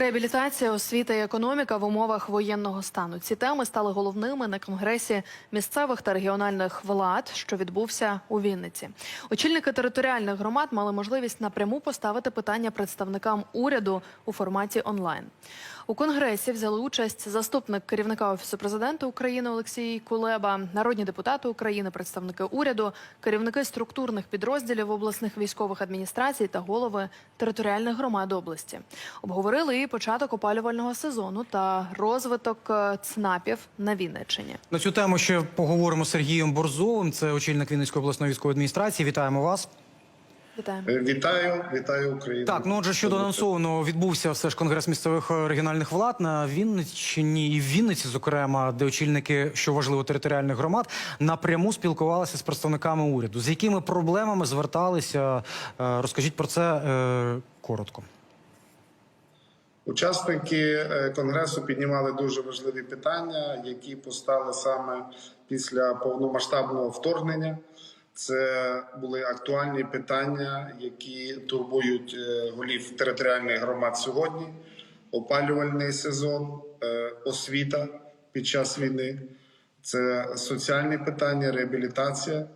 Реабілітація, освіта і економіка в умовах воєнного стану. Ці теми стали головними на конгресі місцевих та регіональних влад, що відбувся у Вінниці. Очільники територіальних громад мали можливість напряму поставити питання представникам уряду у форматі онлайн. У конгресі взяли участь заступник керівника офісу президента України Олексій Кулеба, народні депутати України, представники уряду, керівники структурних підрозділів обласних військових адміністрацій та голови територіальних громад області. Обговорили і початок опалювального сезону та розвиток е, ЦНАПів на Вінниччині. На цю тему ще поговоримо з Сергієм Борзовим. Це очільник Вінницької обласної військової адміністрації. Вітаємо вас. Вітаємо. Е, Вітаю, вітаю Україну. Так, ну отже, щодо анонсованого відбувся все ж конгрес місцевих е, регіональних влад на Вінниччині і в Вінниці, зокрема, де очільники, що важливо, територіальних громад напряму спілкувалися з представниками уряду. З якими проблемами зверталися? Е, Розкажіть про це коротко. Учасники конгресу піднімали дуже важливі питання, які постали саме після повномасштабного вторгнення. Це були актуальні питання, які турбують е, голів територіальних громад сьогодні. Опалювальний сезон, е, освіта під час війни, це соціальні питання, реабілітація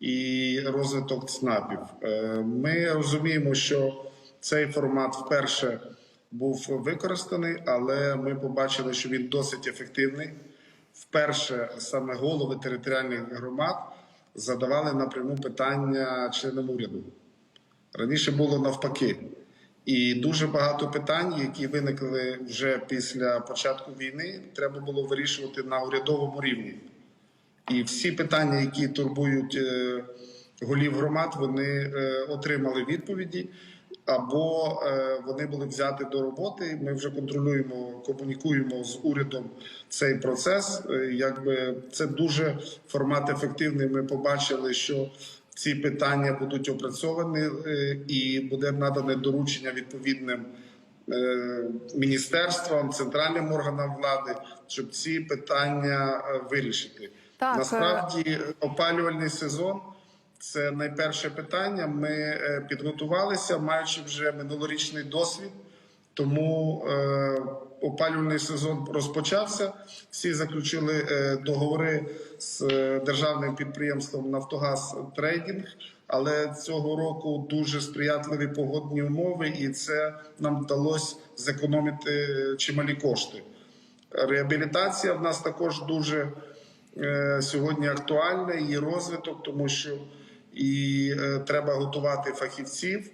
і розвиток ЦНАПів. Е, Ми розуміємо, що цей формат вперше був використаний, але ми побачили, що він досить ефективний. Вперше саме голови територіальних громад задавали напряму питання членам уряду. Раніше було навпаки. І дуже багато питань, які виникли вже після початку війни, треба було вирішувати на урядовому рівні. І всі питання, які турбують е, голів громад, вони е, отримали відповіді, або е, вони були взяті до роботи. Ми вже контролюємо, комунікуємо з урядом цей процес. Е, Якби це дуже формат ефективний. Ми побачили, що ці питання будуть опрацьовані е, і буде надане доручення відповідним е, міністерствам, центральним органам влади, щоб ці питання е, вирішити. Так, Насправді опалювальний сезон це найперше питання. Ми е, підготувалися, маючи вже минулорічний досвід. Тому е, опалювальний сезон розпочався. Всі заключили е, договори з державним підприємством Нафтогаз Трейдінг. Але цього року дуже сприятливі погодні умови, і це нам вдалося зекономити чималі кошти. Реабілітація в нас також дуже сьогодні актуальна, її розвиток, тому що і е, треба готувати фахівців.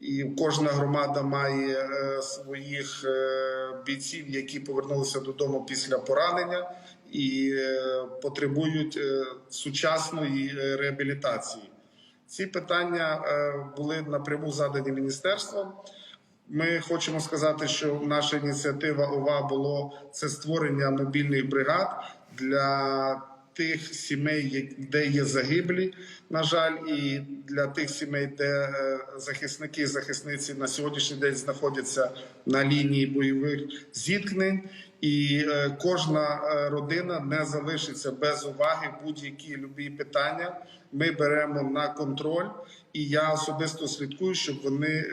І кожна громада має е, своїх е, бійців, які повернулися додому після поранення і потребують сучасної реабілітації. Ці питання були напряму задані міністерством. Ми хочемо сказати, що наша ініціатива ОВА було це створення мобільних бригад для тих сімей, де є загиблі, на жаль, і для тих сімей, де е, захисники і захисниці на сьогоднішній день знаходяться на лінії бойових зіткнень. І е, кожна е, родина не залишиться без уваги будь-які любі питання. Ми беремо на контроль, і я особисто слідкую, щоб вони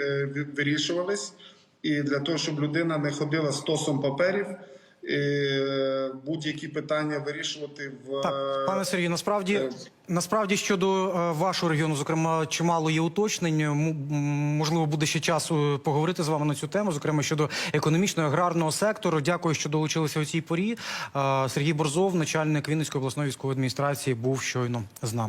вирішувались. І для того, щоб людина не ходила з тосом паперів, будь-які питання вирішувати в Так, пане Сергію, насправді е, насправді щодо е, вашого регіону, зокрема, чимало є уточнень. Можливо, буде ще час е, поговорити з вами на цю тему, зокрема щодо економічного аграрного сектору. Дякую, що долучилися у цій порі. Е, Сергій Борзов, начальник Вінницької обласної військової адміністрації, був щойно з нами.